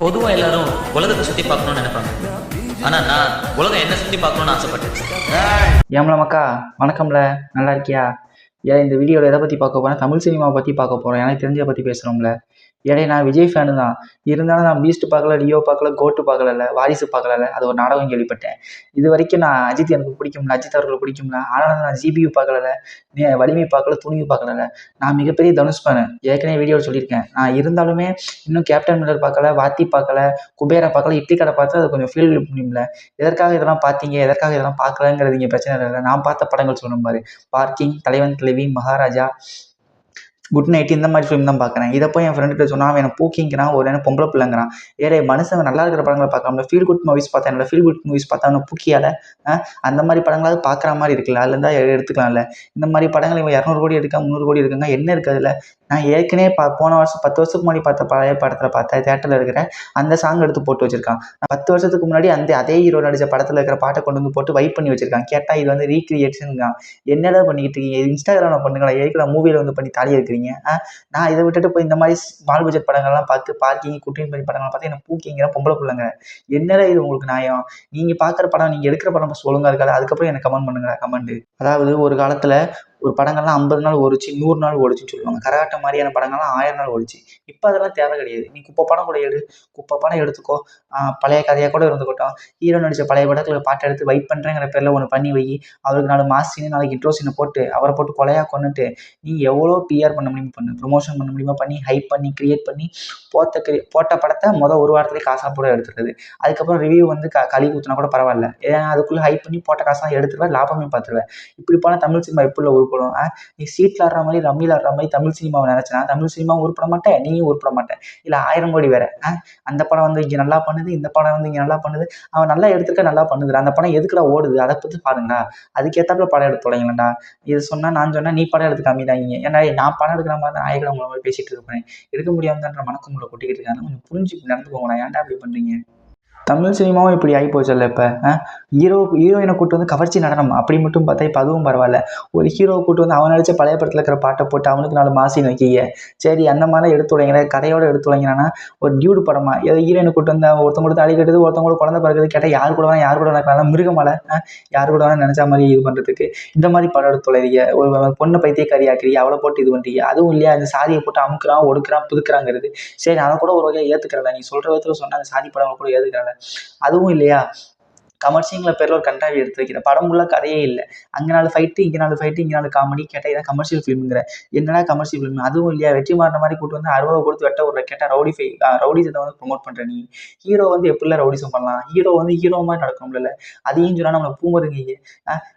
பொதுவாக எல்லாரும் உலகத்தை சுற்றி பார்க்கணும்னு நினைப்பாங்க. ஆனால் நான் உலகம் என்ன சுற்றி பார்க்கணும்னு ஆசைப்பட்டேன் ஏம்ல மக்கா? வணக்கம்ல. நல்லா இருக்கியா? ஏன் இந்த வீடியோவில் எதை பற்றி பார்க்க போகிறேன் தமிழ் சினிமாவை பற்றி பார்க்க போகிறோம் எனக்கு தெரிஞ்சதை பற்றி பேசுகிறோம்ல ஏடே நான் விஜய் ஃபேனு தான். இருந்தாலும் நான் பீஸ்ட் பார்க்கல லியோ பார்க்கல கோட்டு பார்க்கல வாரிசு பார்க்கல அது ஒரு நாடகம் கேள்விப்பட்டேன். இது வரைக்கும் நான் அஜித் எனக்கு பிடிக்கும்ல அஜித் அவர்களை பிடிக்கும்ல ஆனால் நான் ஜிபியு பார்க்கல நீ வலிமை பார்க்கல துணிவு பார்க்கல நான் மிகப்பெரிய தனுஷ் ஃபேனு ஏற்கனவே வீடியோவில் சொல்லியிருக்கேன். நான் இருந்தாலுமே இன்னும் கேப்டன் மில்லர் பார்க்கல வாத்தி பார்க்கல குபேரை பார்க்கல இட்லி கடை பார்த்து அது கொஞ்சம் ஃபீல் முடியும்ல. எதற்காக இதெல்லாம் பார்த்தீங்க எதற்காக இதெல்லாம் பார்க்கலங்கிறது இங்கே பிரச்சனை இல்லை நான் பார்த்த படங்கள் சொல்லணும் பாரு. பார்க்கிங் தலைவன் தலைவி மகாராஜா குட் நைட் இந்த மாதிரி ஃபிலிம் தான் பார்க்குறேன். இதை போய் என் ஃப்ரெண்டுகிட்ட சொன்னால் அவன் எனக்கு பூக்கிங்கிறான் ஒரு என்ன பொம்பளை பிள்ளைங்கிறான். ஏடே மனுஷன் நல்லா இருக்கிற படங்களை பார்க்காமல ஃபீல் குட் மூவிஸ் பார்த்தா என்னோட ஃபீல் குட் மூவிஸ் பார்த்தா அவனை பூக்கியால? அந்த மாதிரி படங்களாவது பார்க்குற மாதிரி இருக்குல்ல அதுலேருந்தா எடுத்துக்கலாம்ல. இந்த மாதிரி படங்கள் இவன் இரநூறு கோடி எடுக்கா முந்நூறு கோடி எடுக்காங்க என்ன இருக்குது அதில்? நான் ஏற்கனவே பா போன வருஷம் பத்து வருஷத்துக்கு முன்னாடி பார்த்த பழைய படத்தில் பார்த்தேன் தேட்டரில் இருக்கிற அந்த சாங் எடுத்து போட்டு வச்சுருக்கான். நான் பத்து வருஷத்துக்கு முன்னாடி அந்த அதே ஹீரோ நடித்த படத்தில் இருக்கிற பாட்டை கொண்டு வந்து போட்டு வைப் பண்ணி வச்சுருக்கான். கேட்டால் இது வந்து ரீக்ரியேஷனுங்க என்னடா பண்ணிக்கிட்டு இருக்கீங்க? இது இன்ஸ்டாகிராமில் பண்ணுங்களா? ஏற்கனவே மூவியில் வந்து பண்ணி தாலி இருக்கிறீங்க நான் இதை விட்டுட்டு போய் இந்த மாதிரி ஸ்மால் பட்ஜெட் படங்கள்லாம் பார்த்து பார்க்கிங் குட்டின் பண்ணி படங்கள்லாம் பார்த்து எனக்கு பூக்கிங்கிற பொம்பளை பிள்ளைங்க. என்னடா இது உங்களுக்கு நியாயம்? நீங்கள் பார்க்குற படம் நீங்கள் எடுக்கிற படம் சொல்லுங்க இருக்காது அதுக்கப்புறம் எனக்கு கமெண்ட் பண்ணுங்க கமெண்ட் அதாவது ஒரு காலத்தில் ஒரு படங்கள்லாம் ஐம்பது நாள் ஓடிச்சு நூறு நாள் ஓடிச்சுன்னு சொல்லுவாங்க. கரகாட்டம் மாதிரியான படங்கள்லாம் ஆயிரம் நாள் ஓடிச்சு. இப்போ அதெல்லாம் தேவை கிடையாது. நீ குப்பை படம் கூட எடு. குப்பை படம் எடுத்துக்கோ. பழைய கதையாக கூட இருந்துக்கட்டும். ஹீரோ நடித்த பழைய படத்தில் பாட்டை எடுத்து வைப் பண்ணுறேங்கிற பேரில் ஒன்று பண்ணி வை. அவருக்கு நாலு மாஸ் சீனு நாளைக்கு இன்ட்ரோ சீனை போட்டு அவரை போட்டு கொலையாக கொண்டுட்டு நீ எவ்வளோ பிஆர் பண்ண முடியுமோ பண்ணு. ப்ரொமோஷன் பண்ண முடியுமா பண்ணி ஹைப் பண்ணி கிரியேட் பண்ணி போட்ட கிரி போட்ட படத்தை மொதல் ஒரு வாரத்துலேயே காசாக போட எடுத்துடுறது அதுக்கப்புறம் ரிவ்யூ வந்து க கழி ஊற்றினா கூட பரவாயில்ல. ஏன்னா அதுக்குள்ளே ஹைப் பண்ணி போட்ட காசாக எடுத்துருவேன் லாபமே பார்த்துருவேன் இப்படி போனால் தமிழ் சினிமா எப்படி உருப்படும். நீ சீட்டில் ஆடுற மாதிரி ரம்மியில் ஆடுற மாதிரி தமிழ் சினிமாவை நினச்சினா தமிழ் சினிமாவும் உருப்பட மாட்டேன் நீயும் உருப்பட மாட்டேன் இல்லை ஆயிரம் கோடி வேற. ஆ? அந்த படம் வந்து இங்கே நல்லா பண்ணுது இந்த படம் வந்து இங்கே நல்லா பண்ணுது. அவன் நல்லா எடுத்துக்க நல்லா பண்ணுதுடா. அந்த படம் எதுக்குடா ஓடுது? அதை பற்றி பாருங்கடா. அதுக்கேற்றாப்புல படம் எடுத்து தொடங்கலண்டா இது சொன்னால் நான் சொன்னால் நீ படம் எடுத்து காமிடாங்க ஏன்னா நான் படம் எடுக்கிற மாதிரி தான் நாயகன் உங்களை மாதிரி பேசிகிட்டு இருப்பேன். எடுக்க முடியாதுன்ற மனக்குமுறை கொட்டிக்கிட்டு இருக்காங்க. கொஞ்சம் புரிஞ்சு நடந்து நடந்துக்கோங்கடா. ஏன்டா அப்படி பண்ணுறீங்க தமிழ் சினிமாவும் இப்படி ஆகி போச்சல்ல இப்போ ஹீரோ ஹீரோயினை கூட்டு வந்து கவர்ச்சி நடனம் அப்படி மட்டும் பார்த்தா இப்போ அதுவும் பரவாயில்ல. ஒரு ஹீரோவை கூட்டு வந்து அவன் நடிச்ச பழைய படத்தில் இருக்கிற பாட்டை போட்டு அவனுக்கு நாலு மாசி வைக்கீங்க சரி அந்த மாதிரிலாம் எடுத்து விடைங்கிற கதையோட எடுத்து விடைங்கிறானா ஒரு டியூடு படமா? ஏதோ ஹீரோயினை கூட்டு வந்து அவன் கூட தாலி கட்டுது ஒருத்தவங்க கூட குழந்தை பிறகுது கேட்டால் யார் கூட வேணா யார் கூட நடக்கலாம் மிருகமலை யார் கூட வேணா நினச்ச மாதிரி இது பண்ணுறதுக்கு இந்த மாதிரி படம் எடுத்து தொலைறீங்க ஒரு பொண்ணை பைத்தியக்காரி ஆக்குறீங்க அவளை போட்டு இது பண்ணுறீங்க அதுவும் இல்லையா இந்த சாதியை போட்டு அமுக்குறான் ஒடுக்குறான் புதுக்குறாங்கிறது. சரி அதை கூட ஒரு வகையாக ஏற்றுக்கிறல நீ சொல்கிற விதத்தில் சொன்ன அந்த சாதி படம் கூட ஏற்றுக்கிறல அதுவும் இல்லையா? கமர்ஷியங்கிற பேரில் ஒரு கண்டாவி எடுத்து வைக்கிற படம் ஃபுல்லாக கதையே இல்லை. அங்கே நாலு ஃபைட்டு இங்கே நாலு ஃபைட்டு இங்கே நாலு காமெடி கேட்டால் இதான் கமர்ஷியல் ஃபிலிம்ங்கிற என்னடா கமர்ஷியல் ஃபிலிம் அதுவும் இல்லையா? வெற்றி மாறின மாதிரி கூட்டு வந்து அறுபது கொடுத்து வெட்ட ஒரு கேட்டால் ரவுடி ஃபை ரவுடிசத்தை வந்து ப்ரொமோட் பண்ணுற நீ. ஹீரோ வந்து எப்படிலாம் ரவுடிசம் பண்ணலாம். ஹீரோ வந்து ஹீரோ மாதிரி நடக்கணும்ல அதையும் சொன்னால் நம்மளை பூமருங்க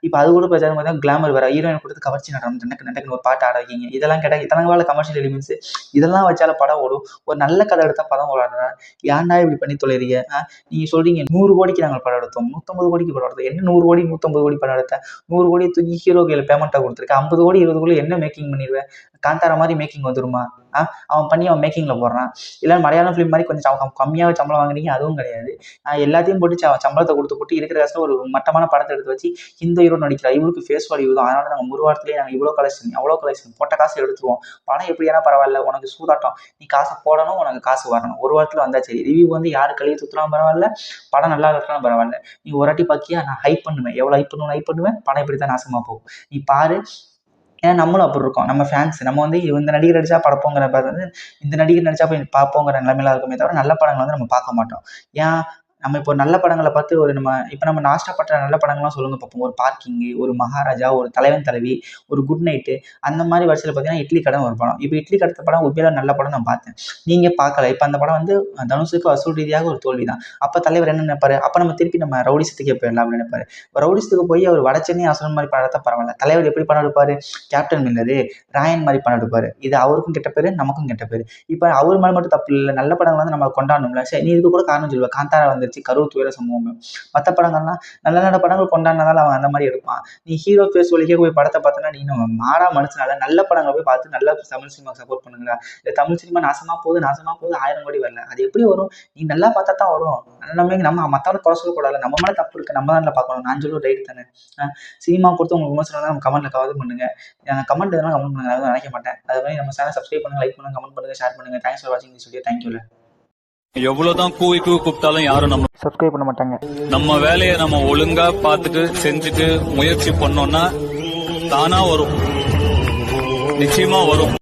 இப்போ அது கூட பிரச்சாரம் பார்த்தா கிளாமர் வேறு. ஹீரோயின் கொடுத்து கவர்ச்சி நடனம் நெட்டக்கு நெட்டக்குன்னு ஒரு பாட்டு ஆட வைக்கிங்க. இதெல்லாம் கேட்டால் இதெல்லாம் வேலை கமர்ஷியல் எலிமெண்ட்ஸ் இதெல்லாம் வச்சால படம் ஓடும். ஒரு நல்ல கதை எடுத்தால் படம் ஓடாடுறா ஏன்டா இப்படி பண்ணி தொலைறீங்க? நீங்கள் சொல்கிறீங்க நூறு கோடிக்கு நாங்கள் படம் எடுத்தோம். நூற்றம்பது கோடிக்கு படம் எடுத்தோம் என்ன நூறு கோடி நூற்றம்பது கோடி படம் எடுத்தேன் நூறு கோடி தூக்கி ஹீரோ கையில் பேமெண்ட்டாக கொடுத்துருக்கேன் ஐம்பது கோடி இருபது கோடி என்ன மேக்கிங் பண்ணிடுவேன்? காந்தாரா மாதிரி மேக்கிங் வந்துருமா? ஆ? அவன் பண்ணி அவன் மேக்கிங்கில் போடுறான். இல்லை மலையாளம் ஃபிலிம் மாதிரி கொஞ்சம் கம்மியாக சம்பளம் வாங்குறீங்க அதுவும் கிடையாது. நான் எல்லாத்தையும் போட்டு அவன் சம்பளத்தை கொடுத்து போட்டு இருக்கிற காசில் ஒரு மட்டமான படத்தை எடுத்து வச்சு இந்த ஹீரோ நடிக்கிறா இவருக்கு ஃபேஸ் வேல்யூ தான். அதனால நாங்கள் ஒரு வாரத்திலேயே நாங்கள் இவ்வளோ கலெக்ஷன் அவ்வளோ கலெக்ஷன் போட்ட காசு எடுத்துருவோம். படம் எப்படியானா பரவாயில்ல உனக்கு சூதாட்டம். நீ காசை போடணும் உனக்கு காசு வரணும். ஒரு வாரத்தில் வந்தா சரி. ரிவ்யூ வந்து யார் கழுவி சுற்றலாம் பரவாயில்ல படம் நல்லா இருக்கலாம் பரவாயில்ல. நீ ஒரு வாட்டி பார்க்கியா நான் ஹைப் பண்ணுவேன். எவ்வளோ ஹைப் பண்ணுவேன் ஹைப் பண்ணுவேன். படம் இப்படி தான் நாசமாக போகும். நீ பாரு. ஏன்னா நம்மளும் அப்படி இருக்கோம். நம்ம ஃபேன்ஸ் நம்ம வந்து இந்த நடிகர் நடிச்சா படப்போங்கிற பார்த்து வந்து இந்த நடிகர் நடிச்சா போய் பார்ப்போங்கிற நிலைமையில இருக்குமே தவிர நல்ல படங்களை வந்து நம்ம பார்க்க மாட்டோம். ஏன்? நம்ம இப்போ நல்ல படங்களை பார்த்து ஒரு நம்ம இப்போ நம்ம நாஸ்டா நல்ல படங்கள்லாம் சொல்லுங்க பார்ப்போம். ஒரு பார்க்கிங்கு ஒரு மகாராஜா ஒரு தலைவன் தலைவி ஒரு குட் நைட்டு அந்த மாதிரி வரிசையில் பார்த்தீங்கன்னா இட்லி கடன் ஒரு படம். இப்போ இட்லி கடத்த படம் உண்மையில நல்ல படம் நான் பார்த்தேன். நீங்கள் பார்க்கல. இப்போ அந்த படம் வந்து தனுஷுக்கு வசூல் ரீதியாக ஒரு தோல்வி தான் அப்போ தலைவர் என்ன நினைப்பாரு? அப்போ நம்ம திருப்பி நம்ம ரவுடிசத்துக்கே போயிடலாம் அப்படின்னு நினைப்பாரு. ரவுடிசத்துக்கு போய் அவர் வட சென்னை அசுரன் மாதிரி படம் பரவாயில்ல. தலைவர் எப்படி படம் எடுப்பார்? கேப்டன் மில்லரு ராயன் மாதிரி படம் எடுப்பார். இது அவருக்கும் கெட்ட பேர் நமக்கும் கெட்ட பேர். இப்போ அவர் மேலே மட்டும் தப்பு இல்லை. நல்ல படங்கள் வந்து நம்ம கொண்டாடணும்ல. சரி நீ இதுக்கு கூட காரணம் சொல்லுவேன் காந்தாரா வந்து வந்துருச்சு கரூர் துயர சம்பவம். மற்ற படங்கள்லாம் நல்ல நல்ல படங்கள் கொண்டாடினால அவன் அந்த மாதிரி எடுப்பான். நீ ஹீரோ ஃபேஸ் வழிக்கே போய் படத்தை பார்த்தனா நீ நம்ம மாறா மனுஷனால நல்ல படங்களை போய் பார்த்து நல்ல தமிழ் சினிமா சப்போர்ட் பண்ணுங்களா இந்த தமிழ் சினிமா நாசமா போகுது நாசமா போகுது ஆயிரம் கோடி வரல. அது எப்படி வரும்? நீ நல்லா பார்த்தா தான் வரும். நம்ம நம்ம மற்றவங்க குறை சொல்லக்கூடாது நம்ம மேலே தப்பு இருக்கு. நம்ம தான் பார்க்கணும். நான் சொல்லுவோம் ரைட் தானே? சினிமா கொடுத்து உங்களுக்கு விமர்சனம் தான் நம்ம கமெண்ட்ல கவது பண்ணுங்க. கமெண்ட் எதனா கமெண்ட் பண்ணுங்க. நினைக்க மாட்டேன். அது மாதிரி நம்ம சேனல் சப்ஸ்கிரைப் பண்ணுங்க லைக் பண்ணுங்க கமெண்ட் பண்ணுங்க ஷேர் பண்ணுங்க. தேங்க்ஸ் ஃபார் வாட்சிங் சொல்லி தேங்க்யூல எவ்வளவுதான் கூவி கூவி கூப்பிட்டாலும் யாரும் நம்ம சப்ஸ்கிரைப் பண்ண மாட்டாங்க. நம்ம வேலையை நம்ம ஒழுங்கா பார்த்துட்டு செஞ்சுட்டு முயற்சி பண்ணோம்னா தானா வரும். நிச்சயமா வரும்.